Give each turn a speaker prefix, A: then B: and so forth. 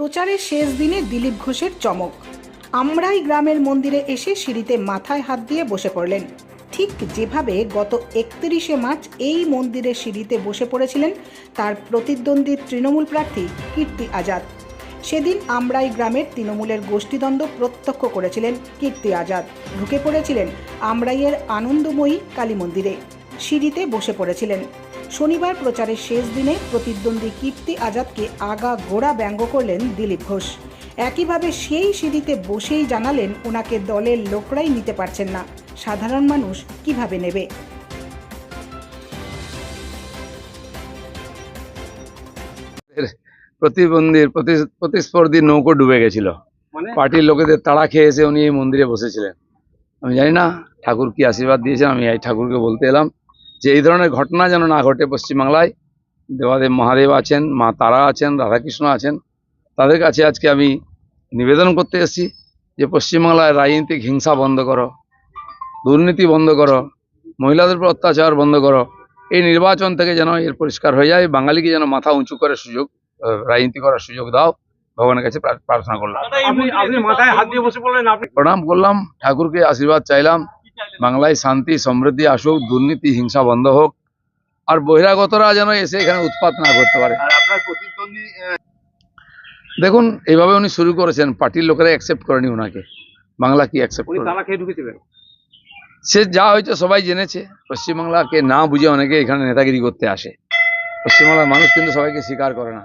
A: প্রচারের শেষ দিনে দিলীপ ঘোষের চমক। আমরাই গ্রামের মন্দিরে এসে সিঁড়িতে মাথায় হাত দিয়ে বসে পড়লেন। ঠিক যেভাবে গত একত্রিশে মার্চ এই মন্দিরের সিঁড়িতে বসে পড়েছিলেন, তার প্রতিদ্বন্দ্বী তৃণমূল প্রার্থী কীর্তি আজাদ। সেদিন আমরাই গ্রামের তৃণমূলের গোষ্ঠীদ্বন্দ্ব প্রত্যক্ষ করেছিলেন কীর্তি আজাদ। ঢুকে পড়েছিলেন আমরাইয়ের আনন্দময়ী কালী মন্দিরে। সিঁড়িতে বসে পড়েছিলেন। শনিবার প্রচারের শেষ দিনে প্রতিদ্বন্দ্বী কীর্তি আজাদকে আগা গোড়া ব্যঙ্গ করলেন দিলীপ ঘোষ। একইভাবে সেই সিঁড়িতে বসেই জানালেন ওনাকে দলের লোকরাই নিতে পারছেন না। সাধারণ মানুষ কীভাবে নেবে?
B: প্রতিবন্ধীর প্রতি- প্রতিস্পর্ধী নৌকো ডুবে গেছিল।
C: মানে?
B: পার্টির লোকেদের তাড়া খেয়ে এসে উনি এই মন্দিরে বসেছিলেন। আমি জানি না ঠাকুর কি আশীর্বাদ দিয়েছেন আমি এই ঠাকুরকে বলতে এলাম। যে এই ধরনের ঘটনা যেন না ঘটে পশ্চিমবাংলায় দেবাদেব মহাদেব আছেন মা তারা আছেন রাধাকৃষ্ণ আছেন তাদের কাছে আজকে আমি নিবেদন করতে এসেছি যে পশ্চিমবাংলায় রাজনীতিক হিংসা বন্ধ করো দুর্নীতি বন্ধ করো মহিলাদের উপর অত্যাচার বন্ধ করো এই নির্বাচন থেকে যেন এর পরিষ্কার হয়ে যায় বাঙালিকে যেন মাথা উঁচু করে সুযোগ রাজনীতি করার সুযোগ দাও ভগবানের কাছে প্রার- প্রার্থনা করলাম প্রণাম করলাম ঠাকুরকে আশীর্বাদ চাইলাম বাংলায় শান্তি সমৃদ্ধি আসুক দুর্নীতি হিংসা বন্ধ হোক আর বহিরাগতরা যেন এসে এখানে উৎপাত না করতে পারে। দেখুন এইভাবে উনি শুরু করেছেন পার্টির লোকেরা অ্যাকসেপ্ট করেনি ওনাকে বাংলা কি অ্যাকসেপ্ট করে সে যা হয়েছে সবাই জেনেছে। পশ্চিমবাংলাকে না বুঝে অনেকে এখানে নেতাগিরি করতে আসে। পশ্চিমবাংলার মানুষ কিন্তু সবাইকে স্বীকার করে না।